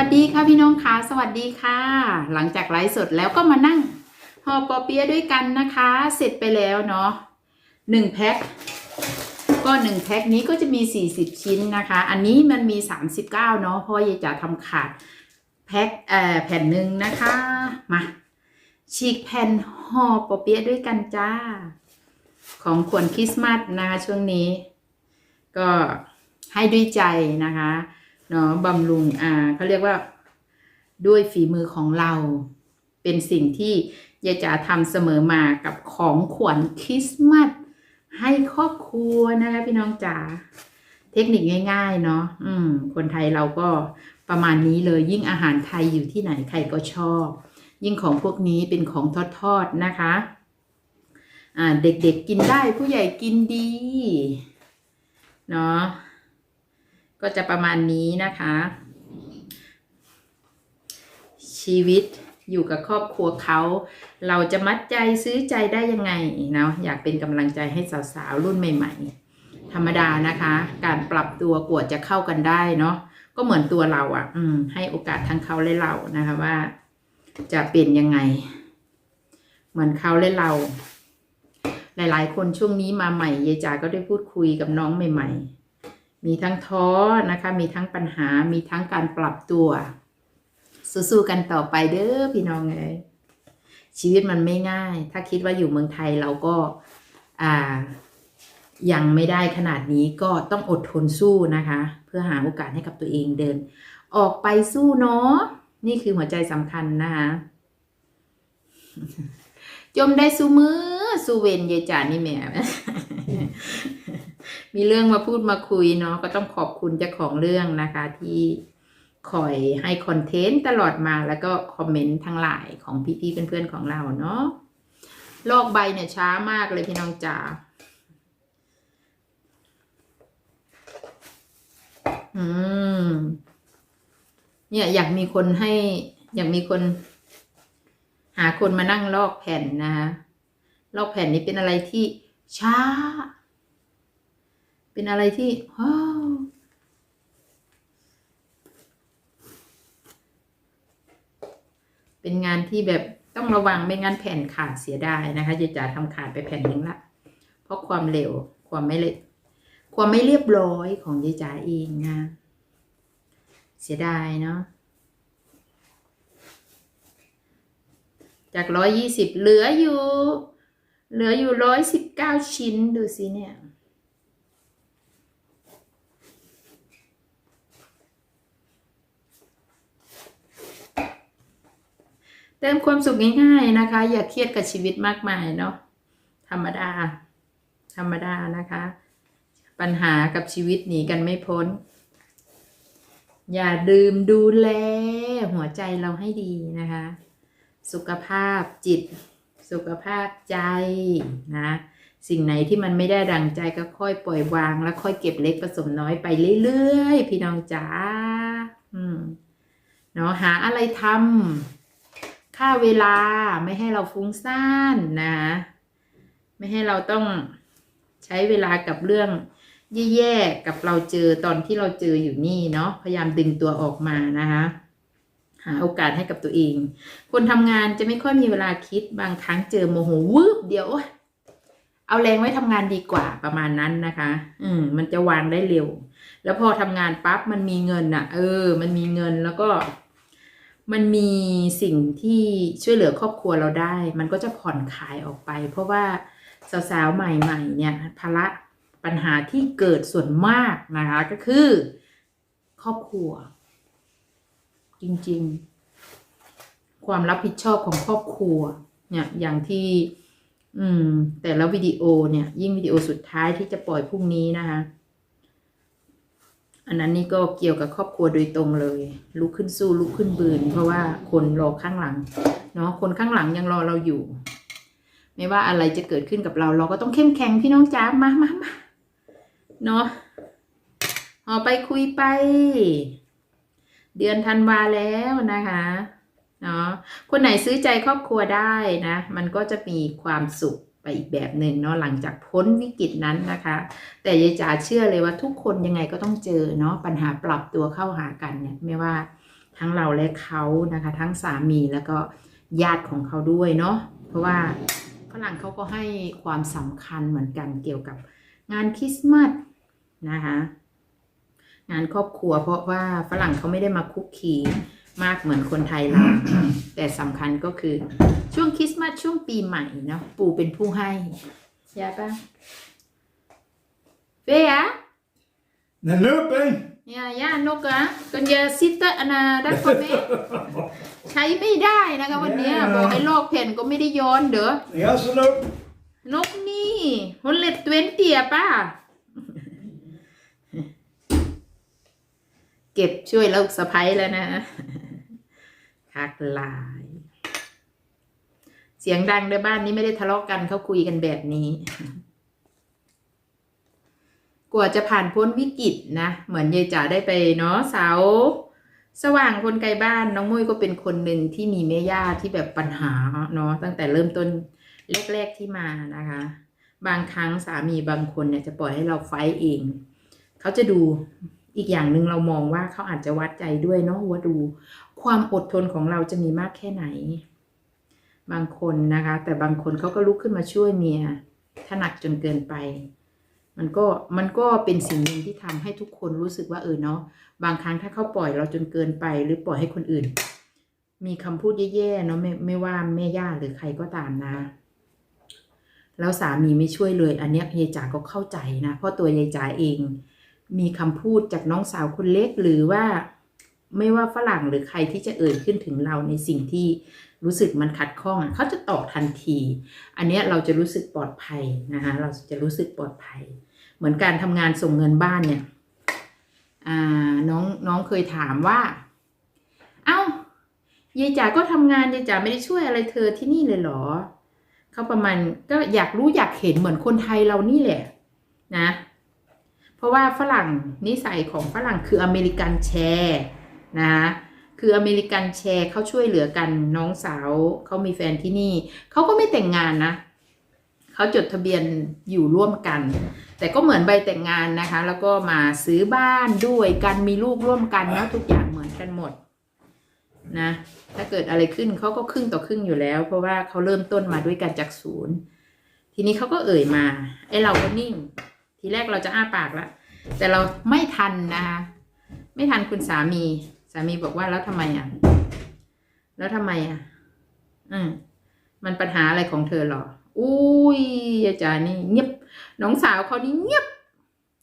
วัสดีค่ะพี่น้องคะสวัสดีค่ะ หลังจากไลฟ์สดแล้วก็มานั่งห่อปอเปี๊ยะด้วยกันนะคะ เสร็จไปแล้วเนาะหนึ่งแพ็คก็หนึ่งแพ็คนี้ก็จะมี40ชิ้นนะคะ อันนี้มันมี39เก้าเนาะเพราะยายจ๋าทำขาดแพ็คเอ่อแผ่นหนึ่งนะคะมาฉีกแผ่นห่อปอเปี๊ยะด้วยกันจ้า ของขวัญคริสต์มาสนะคะช่วงนี้ ก็ให้ด้วยใจนะคะ เนาะบำรุงอ่าเขาเรียกว่า ด้วยฝีมือของเรา เป็นสิ่งที่ยายจ๋าทำเสมอมากับของขวัญคริสต์มาสให้ครอบครัวนะคะพี่น้องจ๋าเทคนิคง่ายๆเนาะอืม คนไทยเราก็ประมาณนี้เลยยิ่งอาหารไทยอยู่ที่ไหนใครก็ชอบ ยิ่งของพวกนี้เป็นของทอดๆนะคะอ่าเด็กๆกินได้ผู้ใหญ่กินดี เนาะ ก็จะประมาณนี้นะคะ ชีวิตอยู่กับครอบครัวเขา เราจะมัดใจซื้อใจได้ยังไงเนาะอยากเป็นกำลังใจให้สาวๆรุ่นใหม่ ๆ ธรรมดานะคะ การปรับตัวกว่าจะเข้ากันได้เนาะก็เหมือนตัวเราอะ่ะ อืม ให้โอกาสทั้งเขาและเรานะคะว่า จะเป็นยังไง เหมือนเขาและเรา หลาย ๆ คนช่วงนี้มาใหม่ยายจ๋าก็ได้พูดคุยกับน้องใหม่ ๆ มีทั้งท้อนะคะ มีทั้งปัญหา มีทั้งการปรับตัว สู้ๆกันต่อไปเด้อพี่น้องเอ้ยชีวิตมันไม่ง่าย ถ้าคิดว่าอยู่เมืองไทยเราก็อ่ายังไม่ได้ขนาดนี้ก็ต้องอดทนสู้นะคะ เพื่อหาโอกาสให้กับตัวเองเดิน ออกไปสู้เนาะนี่คือหัวใจสำคัญนะคะจมได้สู้มือสู้เวนยายจานี่แม่ มีเรื่องมาพูดมาคุยเนาะก็ต้องขอบคุณเจ้าของเรื่องนะคะ ที่คอยให้คอนเทนต์ตลอดมาแล้วก็คอมเมนต์ทั้งหลายของพี่ๆเพื่อนๆของเราเนาะโลกใบเนี่ยช้ามากเลยพี่น้องจ๋าอืม เนี่ยอยากมีคนให้ อยากมีคน หาคนมานั่งลอกแผ่นนะคะลอกแผ่นนี้เป็นอะไรที่ช้า เป็นอะไรที่ว้าวเป็นงานที่แบบต้องระวังไม่งั้นแผ่นขาดเสียดายนะคะจะจ๋าทำขาดไปแผ่นหนึ่งละ เพราะความเร็วความไม่เล็ความไม่เรียบร้อยของยายจ๋าเองนะ เสียดายเนาะจากร้อยยี่สิบเหลืออยู่ เหลืออยู่ร้อยสิบเก้าชิ้นดูสิเนี่ย เติมความสุขง่ายๆนะคะ อย่าเครียดกับชีวิตมากมายเนาะธรรมดา ธรรมดานะคะ ปัญหากับชีวิตหนีกันไม่พ้น อย่าลืมดูแล หัวใจเราให้ดีนะคะ สุขภาพจิต สุขภาพใจนะสิ่งไหนที่มันไม่ได้ดังใจก็ค่อยปล่อยวาง แล้วค่อยเก็บเล็กผสมน้อยไปเรื่อยๆ พี่น้องจ๋าเนาะหาอะไรทำ ค่าเวลาไม่ให้เราฟุ้งซ่านนะ ไม่ให้เราต้องใช้เวลากับเรื่องแย่ๆกับเราเจอตอนที่เราเจออยู่นี่เนาะพยายามดึงตัวออกมานะคะหาโอกาสให้กับตัวเอง คนทำงานจะไม่ค่อยมีเวลาคิดบางครั้งเจอโมโหวืบเดียวเอาแรงไว้ทำงานดีกว่าประมาณนั้นนะคะ อืม มันจะวางได้เร็ว แล้วพอทำงานปั๊บมันมีเงินอะ เออ มันมีเงินแล้วก็ มันมีสิ่งที่ช่วยเหลือครอบครัวเราได้ มันก็จะผ่อนคลายออกไป เพราะว่าสาวๆใหม่ๆเนี่ยภาระปัญหาที่เกิดส่วนมากนะคะก็คือ ครอบครัว จริงๆ ความรับผิดชอบของครอบครัว เนี่ยอย่างที่ อืม แต่ละวิดีโอเนี่ย ยิ่งวิดีโอสุดท้ายที่จะปล่อยพรุ่งนี้นะคะ อันนั้นนี่ก็เกี่ยวกับครอบครัวโดยตรงเลย ลุกขึ้นสู้ลุกขึ้นบืน เพราะว่าคนรอข้างหลังเนาะคนข้างหลังยังรอเราอยู่ ไม่ว่าอะไรจะเกิดขึ้นกับเรา เราก็ต้องเข้มแข็งพี่น้องจ๋ามามามาเนาะออกไปคุยไป เดือนธันวาแล้วนะคะเนาะคนไหนซื้อใจครอบครัวได้นะ มันก็จะมีความสุข ไปอีกแบบหนึ่งเนาะหลังจากพ้นวิกฤตนั้นนะคะ แต่ยายจ๋าเชื่อเลยว่าทุกคนยังไงก็ต้องเจอเนาะปัญหาปรับตัวเข้าหากันเนี่ยไม่ว่าทั้งเราและเขานะคะ ทั้งสามีแล้วก็ญาติของเขาด้วยเนาะเพราะว่าฝรั่งเขาก็ให้ความสำคัญเหมือนกันเกี่ยวกับงานคริสต์มาสนะคะงานครอบครัว เพราะว่าฝรั่งเขาไม่ได้มาคุกคีมากเหมือนคนไทยเราแต่สำคัญก็คือ ช่วงคริสต์มาสช่วงปีใหม่เนาะปู่เป็นผู้ให้ใช่ปะเฟีย Den löper! Ja, ja, Nogga. Kan jag sitta Anna, där för mig? ใช้ไม่ได้นะคะวันเนี้ย Yeah. บอกให้ลอกแผ่นก็ไม่ได้ย้อนเด้อ Ja, så löp! นกนี่ฮอนเล็ดเตวนเตียป้า เก็บช่วยลูกสะพ้ยแล้วนะคักลายเสียงดังในบ้านนี้ไม่ได้ทะเลาะกันเขาคุยกันแบบนี้ กว่าจะผ่านพ้นวิกฤตนะ เหมือนยายจ๋าได้ไปเนาะเสาสว่างคนไกลบ้านน้องมุ้ยก็เป็นคนหนึ่งที่มีแม่ย่าที่แบบปัญหาเนาะตั้งแต่เริ่มต้นแรก ๆที่มานะคะ บางครั้งสามีบางคนเนี่ยจะปล่อยให้เราไฟเอง เขาจะดูอีกอย่างหนึ่งเรามองว่าเขาอาจจะวัดใจด้วยเนาะว่าดู ความอดทนของเราจะมีมากแค่ไหน บางคนนะคะ แต่บางคนเขาก็ลุกขึ้นมาช่วยเมียถ้าหนักจนเกินไป มันก็มันก็เป็นสิ่งหนึ่งที่ทำให้ทุกคนรู้สึกว่าเออเนาะบางครั้งถ้าเขาปล่อยเราจนเกินไป หรือปล่อยให้คนอื่น มีคำพูดแย่ๆเนาะไม่ไม่ว่าแม่ย่าหรือใครก็ตามนะแล้วสามีไม่ช่วยเลย อันเนี้ยยายจ๋าก็เข้าใจนะ เพราะตัวยายจ๋าเอง มีคำพูดจากน้องสาวคนเล็กหรือว่า ไม่ว่าฝรั่งหรือใครที่จะเอ่ยขึ้นถึงเราในสิ่งที่ รู้สึกมันขัดข้องอะเขาจะตอบทันที อันนี้เราจะรู้สึกปลอดภัยนะคะเราจะรู้สึกปลอดภัย เหมือนการทำงานส่งเงินบ้านเนี่ยอ่าน้องน้องเคยถามว่า เอ้ายายจ๋าก็ทำงานยายจ๋าไม่ได้ช่วยอะไรเธอที่นี่เลยเหรอเขาประมาณก็อยากรู้อยากเห็นเหมือนคนไทยเรานี่แหละนะ เพราะว่าฝรั่งนิสัยของฝรั่งคืออเมริกันแชร์นะ คืออเมริกันแชร์เขาช่วยเหลือกันน้องสาวเขามีแฟนที่นี่ เขาก็ไม่แต่งงานนะเขาจดทะเบียนอยู่ร่วมกัน แต่ก็เหมือนใบแต่งงานนะคะ แล้วก็มาซื้อบ้านด้วยกันมีลูกร่วมกันนะทุกอย่างเหมือนกันหมดนะถ้าเกิดอะไรขึ้นเขาก็ครึ่งต่อครึ่งอยู่แล้ว เพราะว่าเขาเริ่มต้นมาด้วยกันจากศูนย์ ทีนี้เขาก็เอ่ยมาไอ้เราก็นิ่ง ทีแรกเราจะอ้าปากละแต่เราไม่ทันนะคะไม่ทันคุณสามี สามีบอกว่าแล้วทำไมอะ แล้วทำไมอะ อืมมันปัญหาอะไรของเธอหรอ อุ้ยอาจารย์นี่เงียบ น้องสาวเขานี่เงียบ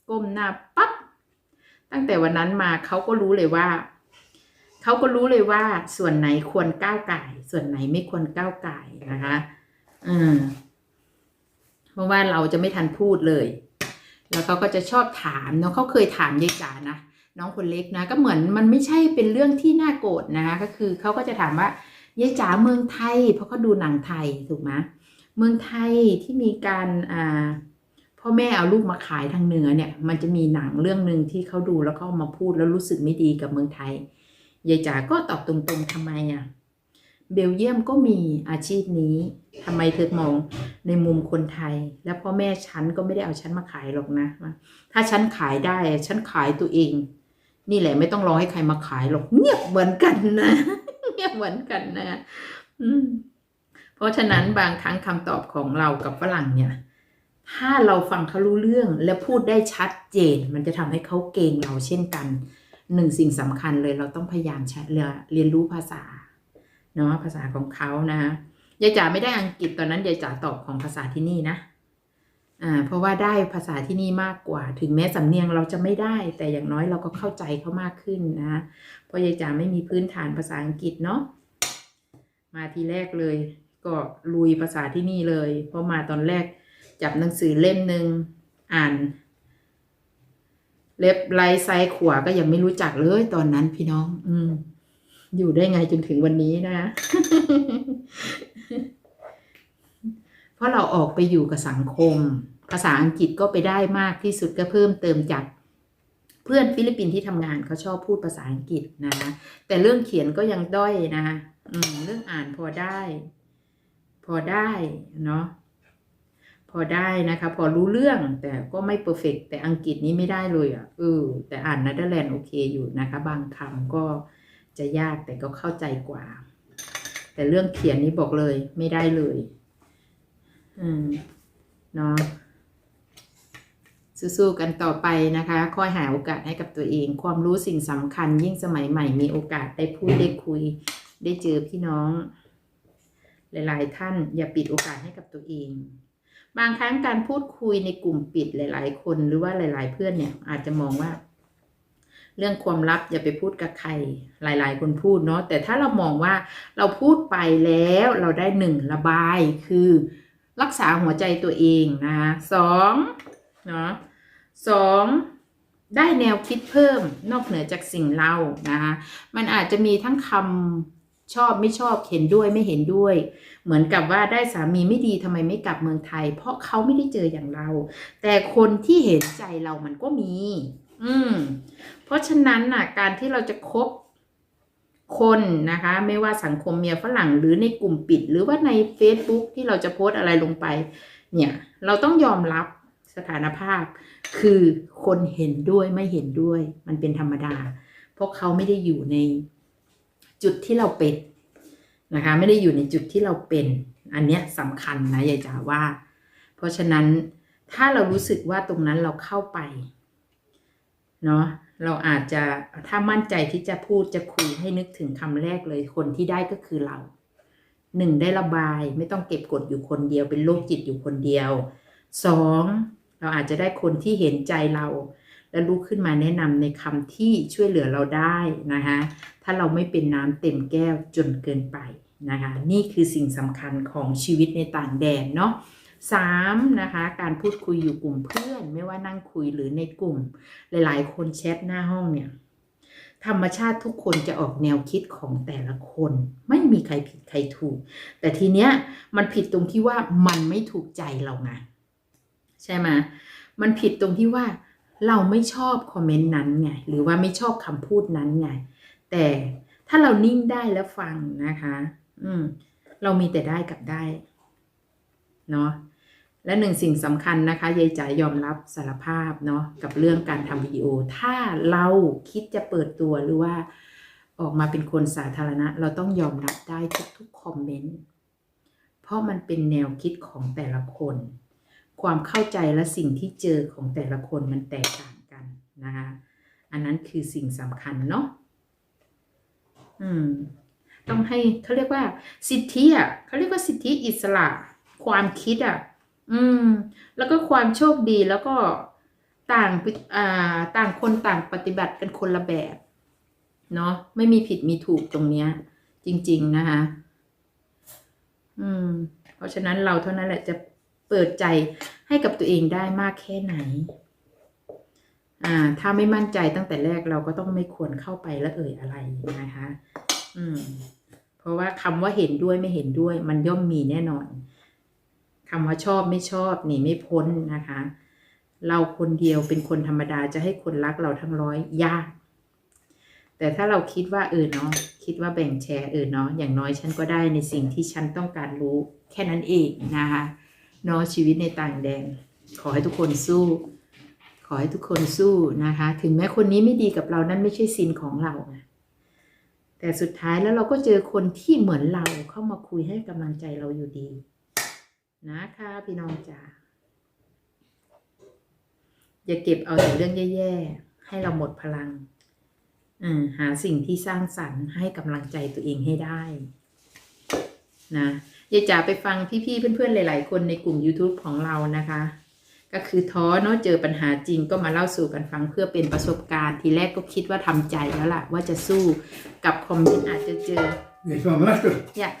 ก้มหน้าปั๊บ ตั้งแต่วันนั้นมาเขาก็รู้เลยว่า เขาก็รู้เลยว่า ส่วนไหนควรก้าวไก่ ส่วนไหนไม่ควรก้าวไก่นะคะ อืมเพราะว่าเราจะไม่ทันพูดเลย แล้วเขาก็จะชอบถามเนาะเขาเคยถามยายจ๋านะ น้องคนเล็กนะ ก็เหมือนมันไม่ใช่เป็นเรื่องที่น่าโกรธนะคะก็คือเขาก็จะถามว่ายายจ๋าเมืองไทย เพราะเขาดูหนังไทยถูกไหมเมืองไทยที่มีการอ่าพ่อแม่เอาลูกมาขายทางเหนือเนี่ย มันจะมีหนังเรื่องหนึ่งที่เขาดูแล้วก็เอามาพูดแล้วรู้สึกไม่ดีกับเมืองไทยยายจ๋าก็ตอบตรงๆทำไมอะเบลเยียมก็มีอาชีพนี้ทำไมเธอมองในมุมคนไทย แล้วพ่อแม่ฉันก็ไม่ได้เอาฉันมาขายหรอกนะ ถ้าฉันขายได้ฉันขายตัวเอง นี่แหละไม่ต้องรอให้ใครมาขายหรอกเงียบเหมือนกันนะเงียบเหมือนกันนะเพราะฉะนั้นบางครั้งคำตอบของเรากับฝรั่งเนี่ย ถ้าเราฟังเขารู้เรื่องและพูดได้ชัดเจน มันจะทำให้เขาเก่งเราเช่นกันหนึ่งสิ่งสำคัญเลยเราต้องพยายามใช้เรียนรู้ภาษาเนาะภาษาของเขานะยายจ๋าไม่ได้อังกฤษตอนนั้นยายจ๋าตอบของภาษาที่นี่นะ อ่าเพราะว่าได้ภาษาที่นี่มากกว่า ถึงแม้สำเนียงเราจะไม่ได้ แต่อย่างน้อยเราก็เข้าใจเขามากขึ้นนะเพราะยายจ๋าไม่มีพื้นฐานภาษาอังกฤษเนาะมาทีแรกเลย ก็ลุยภาษาที่นี่เลย เพราะมาตอนแรกจับหนังสือเล่มหนึ่งอ่าน เล็บไลไซขวาก็ยังไม่รู้จักเลยตอนนั้นพี่น้อง อืม อยู่ได้ไงจนถึงวันนี้นะ เพราะเราออกไปอยู่กับสังคม ภาษาอังกฤษก็ไปได้มากที่สุดก็เพิ่มเติมจากเพื่อนฟิลิปปินส์ที่ทำงานเขาชอบพูดภาษาอังกฤษนะแต่เรื่องเขียนก็ยังด้อยนะอืมเรื่องอ่านพอได้ พอได้เนาะพอได้นะคะ พอรู้เรื่องแต่ก็ไม่เปอร์เฟกแต่อังกฤษนี้ไม่ได้เลยอะเออแต่อ่านเนเธอร์แลนด์โอเคอยู่นะคะ บางคำก็จะยากแต่ก็เข้าใจกว่า แต่เรื่องเขียนนี้บอกเลยไม่ได้เลย อืมเนาะสู้ๆกันต่อไปนะคะคอยหาโอกาสให้กับตัวเอง ความรู้สิ่งสำคัญ ยิ่งสมัยใหม่มีโอกาสได้พูดได้คุย ได้เจอพี่น้อง หลาย ๆ ท่านอย่าปิดโอกาสให้กับตัวเอง บางครั้งการพูดคุยในกลุ่มปิดหลาย ๆ คนหรือว่าหลาย ๆ เพื่อนเนี่ย อาจจะมองว่า เรื่องความลับอย่าไปพูดกับใคร หลาย ๆ คนพูดเนาะแต่ถ้าเรามองว่าเราพูดไปแล้วเราได้หนึ่งระบายคือ รักษาหัวใจตัวเองนะคะสองเนาะสองได้แนวคิดเพิ่มนอกเหนือจากสิ่งเล่านะคะมันอาจจะมีทั้งคำชอบไม่ชอบเห็นด้วยไม่เห็นด้วย เหมือนกับว่าได้สามีไม่ดีทำไมไม่กลับเมืองไทย เพราะเขาไม่ได้เจออย่างเรา แต่คนที่เห็นใจเรามันก็มี อืมเพราะฉะนั้นน่ะ การที่เราจะคบ คนนะคะ ไม่ว่าสังคมเมียฝรั่งหรือในกลุ่มปิด หรือว่าใน Facebook ที่เราจะโพสอะไรลงไป เนี่ย เราต้องยอมรับสถานภาพ คือคนเห็นด้วยไม่เห็นด้วย มันเป็นธรรมดา เพราะเขาไม่ได้อยู่ในจุดที่เราเป็นนะคะ ไม่ได้อยู่ในจุดที่เราเป็น อันเนี้ยสำคัญนะยายจ๋าว่า เพราะฉะนั้นถ้าเรารู้สึกว่าตรงนั้นเราเข้าไปเนาะ เราอาจจะถ้ามั่นใจที่จะพูดจะคุยให้นึกถึงคำแรกเลยคนที่ได้ก็คือเราหนึ่งได้ระบายไม่ต้องเก็บกดอยู่คนเดียว เป็นโรคจิตอยู่คนเดียวสองเราอาจจะได้คนที่เห็นใจเรา และลุกขึ้นมาแนะนำในคำที่ช่วยเหลือเราได้นะคะถ้าเราไม่เป็นน้ำเต็มแก้วจนเกินไปนะคะนี่คือสิ่งสำคัญของชีวิตในต่างแดนเนาะ สามนะคะ การพูดคุยอยู่กลุ่มเพื่อน ไม่ว่านั่งคุยหรือในกลุ่ม หลาย ๆ คนแชทหน้าห้องเนี่ย ธรรมชาติทุกคนจะออกแนวคิดของแต่ละคน ไม่มีใครผิดใครถูก แต่ทีเนี้ยมันผิดตรงที่ว่ามันไม่ถูกใจเราไงใช่ไหมมันผิดตรงที่ว่าเราไม่ชอบคอมเมนต์นั้นไงหรือว่าไม่ชอบคำพูดนั้นไงแต่ถ้าเรานิ่งได้แล้วฟังนะคะ อืม เรามีแต่ได้กับได้ เนาะและหนึ่งสิ่งสำคัญนะคะยายจ๋ายอมรับสารภาพเนาะกับเรื่องการทำวิดีโอ ถ้าเราคิดจะเปิดตัวหรือว่าออกมาเป็นคนสาธารณะ เราต้องยอมรับได้ทุกๆคอมเมนต์เพราะมันเป็นแนวคิดของแต่ละคน ความเข้าใจและสิ่งที่เจอของแต่ละคนมันแตกต่างกันนะคะอันนั้นคือสิ่งสำคัญเนาะอืม ต้องให้เขาเรียกว่า สิทธิอะเขาเรียกว่าสิทธิอิสระ ความคิดอะ อืม แล้วก็ความโชคดีแล้วก็ต่างอ่าต่างคนต่างปฏิบัติกันคนละแบบ เนาะไม่มีผิดมีถูกตรงเนี้ย จริง ๆ นะคะ อืม เพราะฉะนั้นเราเท่านั้นแหละจะเปิดใจให้กับตัวเองได้มากแค่ไหน อ่า ถ้าไม่มั่นใจตั้งแต่แรกเราก็ต้องไม่ควรเข้าไปแล้วเอ่ยอะไรนะคะ อืม เพราะว่าคำว่าเห็นด้วยไม่เห็นด้วย มันย่อมมีแน่นอน คำว่าชอบไม่ชอบหนีไม่พ้นนะคะ เราคนเดียวเป็นคนธรรมดาจะให้คนรักเราทั้งร้อยยาก แต่ถ้าเราคิดว่าเออเนาะคิดว่าแบ่งแชร์เออเนาะอย่างน้อยฉันก็ได้ในสิ่งที่ฉันต้องการรู้แค่นั้นเองนะคะเนาะชีวิตในต่างแดนขอให้ทุกคนสู้ ขอให้ทุกคนสู้นะคะ ถึงแม้คนนี้ไม่ดีกับเรานั่นไม่ใช่ซินของเรานะแต่สุดท้ายแล้วเราก็เจอคนที่เหมือนเราเข้ามาคุยให้กำลังใจเราอยู่ดี นะคะพี่น้องจ๋าอย่าเก็บเอาแต่เรื่องแย่ๆ ให้เราหมดพลังอืมหาสิ่งที่สร้างสรรค์ให้กำลังใจตัวเองให้ได้ นะยายจ๋าไปฟังพี่ๆเพื่อนๆหลาย ๆ คนในกลุ่ม YouTube ของเรานะคะ ก็คือท้อเนาะเจอปัญหาจริงก็มาเล่าสู่กันฟังเพื่อเป็นประสบการณ์ทีแรกก็คิดว่าทำใจแล้วล่ะ ว่าจะสู้กับคอมเมนต์อาจจะเจอ Weet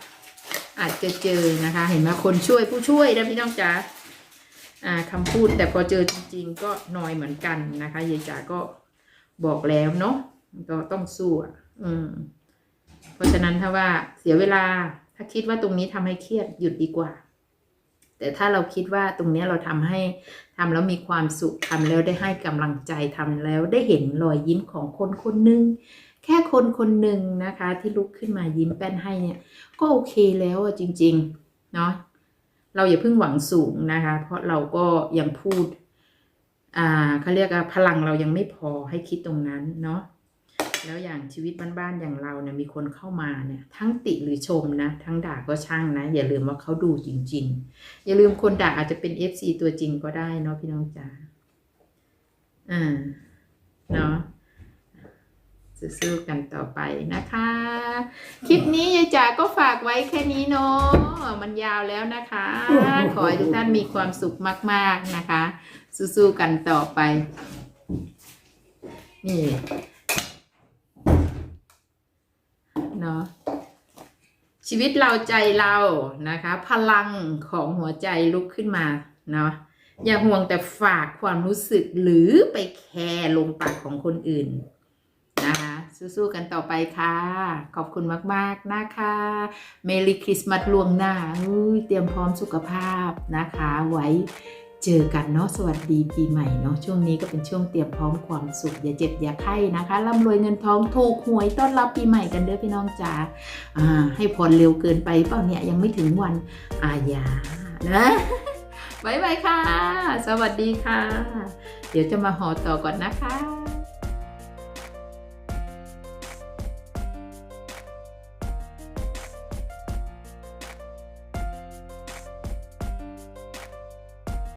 อาจจะเจอนะคะ เห็นไหมคนช่วยผู้ช่วยนะพี่น้องจ๋าอ่าคำพูดแต่พอเจอจริง ๆ ก็น้อยเหมือนกันนะคะยายจ๋าก็บอกแล้วเนาะก็ต้องสู้อืมเพราะฉะนั้นถ้าว่าเสียเวลาถ้าคิดว่าตรงนี้ทำให้เครียดหยุดดีกว่า แต่ถ้าเราคิดว่าตรงนี้เราทำให้ทำแล้วมีความสุขทำแล้วได้ให้กำลังใจทำแล้วได้เห็นรอยยิ้มของคนคนหนึ่ง แค่คนคนหนึ่งนะคะที่ลุกขึ้นมายิ้มแป้นให้เนี่ยก็โอเคแล้วอะจริงๆเนาะเราอย่าเพิ่งหวังสูงนะคะ เพราะเราก็ยังพูด อ่าเขาเรียกว่าพลังเรายังไม่พอให้คิดตรงนั้นเนาะแล้วอย่างชีวิตบ้านๆอย่างเราเนี่ยมีคนเข้ามาเนี่ย ทั้งติหรือชมนะ ทั้งด่าก็ช่างนะ อย่าลืมว่าเขาดูจริง ๆ อย่าลืมคนด่าอาจจะเป็น FC ตัวจริงก็ได้เนาะพี่น้องจ๋าอ่าเนาะ สู้ๆกันต่อไปนะคะ คลิปนี้ยายจ๋าก็ฝากไว้แค่นี้เนาะมันยาวแล้วนะคะ ขอให้ทุกท่านมีความสุขมากๆนะคะ สู้ๆกันต่อไป นี่เนาะชีวิตเราใจเรานะคะ พลังของหัวใจลุกขึ้นมาเนาะอย่าห่วงแต่ฝากความรู้สึกหรือไปแคร์ลงปากของคนอื่น สู้ๆกันต่อไปค่ะ ขอบคุณมากๆนะคะเมลีคริสต์มาสล่วงหน้าเตรียมพร้อมสุขภาพนะคะ ไว้เจอกันเนาะสวัสดีปีใหม่เนาะช่วงนี้ก็เป็นช่วงเตรียมพร้อมความสุขอย่าเจ็บอย่าไข้นะคะร่ำรวยเงินทองถูกหวยต้อนรับปีใหม่กันเด้อพี่น้องจ๋าอ่าให้พรเร็วเกินไปเปล่าเนี่ยยังไม่ถึงวันอาญานะบายบายค่ะ สวัสดีค่ะ เดี๋ยวจะมาหอต่อก่อนนะคะ